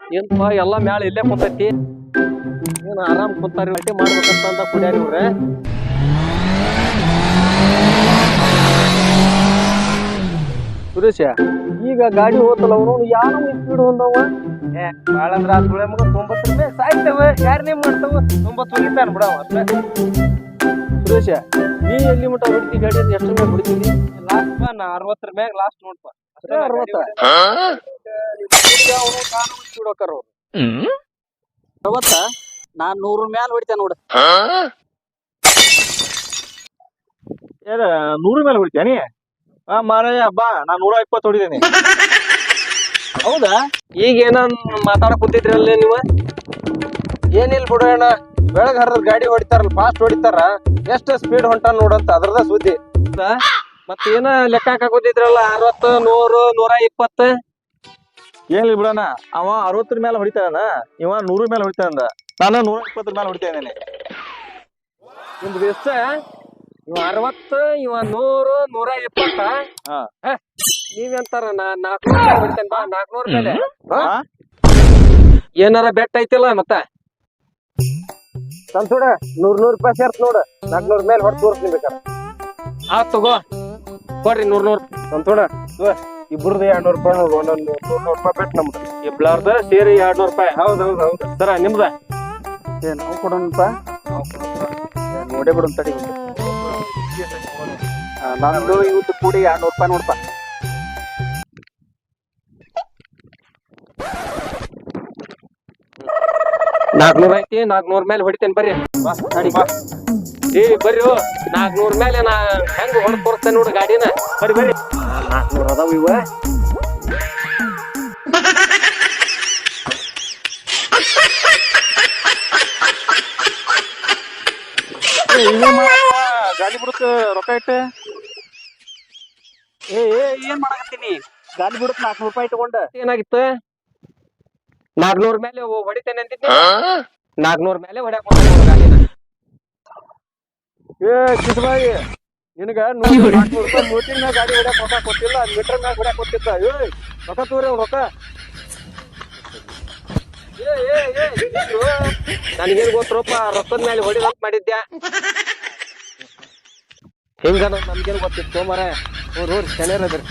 ಏನಪ್ಪ ಎಲ್ಲ ಮ್ಯಾಲ ಇಲ್ಲೇ ಕುಂತೈತಿ ಏನ್ ಆರಾಮ್ ಕುಂತಾರಿ ಅಟ್ಟಿ ಮಾಡ್ಬೇಕಂತ ಅಂತ ಕುಡ್ಯಾರಿ ಇವ್ರೆ ಸುರೇಶ ಈಗ ಗಾಡಿ ಹೋತಲ್ಲ ಅವನು ಯಾವ ಸ್ಪೀಡ್ ಹೊಂದವ ಏ ಬಾಳ ಅಂದ್ರ ಆ ಸುಳೆ ಮಗ ತೊಂಬತ್ತು ರೂಪಾಯಿ ಸಾಯ್ತವ ಯಾರನ್ನೇ ಮಾಡ್ತಾವ ತೊಂಬತ್ತು ಹೋಗಿದ್ದಾನ ಬಿಡವ ಅಷ್ಟೇ ಸುರೇಶ ನೀ ಎಲ್ಲಿ ಮಟ್ಟ ಹೊಡಿತಿ ಗಾಡಿ ಅಂತ ಎಷ್ಟು ಮೇಲೆ ಹೊಡಿತೀನಿ ಲಾಸ್ಟ್ ಬಾ ನಾ ಅರವತ್ತರ ಮ್ಯಾಗ ಲಾಸ್ಟ್ ನೋಡ್ಪ ಅಷ್ಟೇ ನಾ ಗಾಡಿ ಅರವತ್ತ ಹೋಗ್ತಾರ ಅವ್ರು. ಅವತ್ತ ನಾನ್ ನೂರ ಮ್ಯಾಲ ಹೊಡಿತೇನೆ ನೋಡ. ಏನ ನೂರ ಮೇಲೆ ಹೊಡಿತೇನಿ ಆ ಮಾರಾಯ ಬಾ ನಾ ನೂರ ಇಪ್ಪತ್ತು ಹೊಡಿದೇನಿ ಹೌದಾ? ಈಗ ಏನ ಕೂತಿದ್ರಿ ಅಲ್ಲೇ ನೀವು? ಏನಿಲ್ಲ ಬಿಡೋಣ ಬೆಳಗ್ ಹರಿದ್ರ ಗಾಡಿ ಹೊಡಿತಾರಲ್ಲ ಫಾಸ್ಟ್ ಹೊಡಿತಾರ ಎಷ್ಟ ಸ್ಪೀಡ್ ಹೊಂಟ ನೋಡಂತ ಅದ್ರದ ಸುದ್ದಿ. ಮತ್ತೇನ ಲೆಕ್ಕ ಹಾಕೋದಿದ್ರಲ್ಲ ಅರವತ್ತು ನೂರು ನೂರ ಇಪ್ಪತ್ತು? ಏನಿಲ್ಲ ಬಿಡೋಣ? ಅವ ಅರವತ್ತರ ಮೇಲೆ ಹೊಡಿತಾನ ಇವ ನೂರ ಮೇಲೆ ಹೊಡಿತಾನ ನಾನು ನೂರ ಇಪ್ಪತ್ತರ ಮೇಲೆ ಹೊಡಿತೇನೆ ನಿಮ್ದು ಎಷ್ಟ? ಇವ ಅರವತ್ತು ಇವ ನೂರು ನೂರ ಇಪ್ಪತ್ತ ನೀವೆಂತಾರ ನಾ ನಾಲ್ಕುನೂರು ಹೊಡಿತೇನೆ ಬಾ ನಾಲ್ಕುನೂರು ಮೇಲೆ ಏನಾರ ಬೆಟ್ ಐತಿಲ್ಲ ಮತ್ತ? ಸಂತೋಡ ನೂರ್ ನೂರ್ ರೂಪಾಯಿ ಸೇರ್ತ ನೋಡ. ನಾಲ್ಕನೂರ ಮೇಲೆ ಹೊಡೆದು ತೋರಿಸ್ತೀನಿ ಆತ್ ಆ ತಗೋ. ಕೊಡ್ರಿ ನೂರ್ ನೂರ್. ಸಂತೋಡ ಇಬ್ಬರದ್ದು ಎರಡ್ ನೂರು ರೂಪಾಯಿ ನೋಡು ಒಂದೊಂದು ನೂರ್ ನೂರು ರೂಪಾಯಿ ಬಿಟ್ಟು ನಮ್ದು. ಇಬ್ಲಾರ್ದ ಸೇರಿ ಎರಡ್ ನೂರ್ ರೂಪಾಯಿ. ಹೌದ್ ಹೌದ್ ಹೌದ್. ಸರ ನಿಮ್ದ? ಏ ನಾವು ಕೊಡೋಣಪ್ಪ ನೋಡೇ ಬಿಡು ತಡಿ ನಂದು ಇವತ್ತು ಕೂಡಿ ಎರಡ್ ನೂರ್ ರೂಪಾಯಿ ನೋಡ್ಪ. ನಾಲ್ಕನೂರ್ ಐತಿ ನಾಲ್ಕನೂರ್ ಮೇಲೆ ಹೊಡಿತೇನೆ ಬರ್ರಿ. ಬಾ ನಡಿ. ಬಾ ಏ ಬರ್ರಿ ನಾಲ್ಕನೂರ್ ಮೇಲೆ ನಾ ಹೆಂಗ್ ಹೊಡೆದ್ ತೋರಿಸ್ತೇನೆ ನೋಡಿ ಗಾಡಿನ. ಬರ್ರಿ ಬರ್ರಿ. ನಾಲ್ಕನೂರ್ ಅದಾವ ಇವ. ಗಾಡಿ ಬಿಡುತ್ತ ರೊಕ್ಕ ಇಟ್ಟು? ಏ ಏ ಏನ್ ಮಾಡಕತ್ತೀನಿ? ಗಾಡಿ ಬಿಡುತ್ತ ನಾಲ್ಕನೂರು ರೂಪಾಯಿ ಇಟ್ಕೊಂಡ. ಏನಾಗಿತ್ತು? ನಾಲ್ಕನೂರ್ ಮೇಲೆ ಹೊಡಿತೇನೆ ಅಂತಿದ್ದೆ ನಾಲ್ಕನೂರ್ ಮೇಲೆ ಹೊಡ್ಯಾಕ್ ಗಾಡಿನ. ಏ ಕಿಸ್ಬಾಯಿ ನಿನಗ ನೂರ ರೂಪಾಯಿ ಮ್ಯಾಗ ಗಾಡಿ ಹೊಡ್ಯಾಕ ರೊಕ್ಕ ಕೊಟ್ಟಿಲ್ಲ ಮೀಟರ್ ಮ್ಯಾಗ ಹೊಡ್ಯಾಕ ಕೊಟ್ಟಿದ್ದ. ಏ ರೊಕ್ಕ ತೋರಿ ಅವ್ನ್ ರೊಕ್ಕ? ನನಗೇನ್ ಗೊತ್ತರಪ್ಪ ರೊಕ್ಕದ ಮೇಲೆ ಹೊಡಿದಂತ ಮಾಡಿದ್ದೆ ಹಿಂಗ ನಮ್ಗೇನ್ ಗೊತ್ತಿತ್ತು ಮರ ಹೋರ್ ಶನಿಯರ್ ಅದ್ರಿ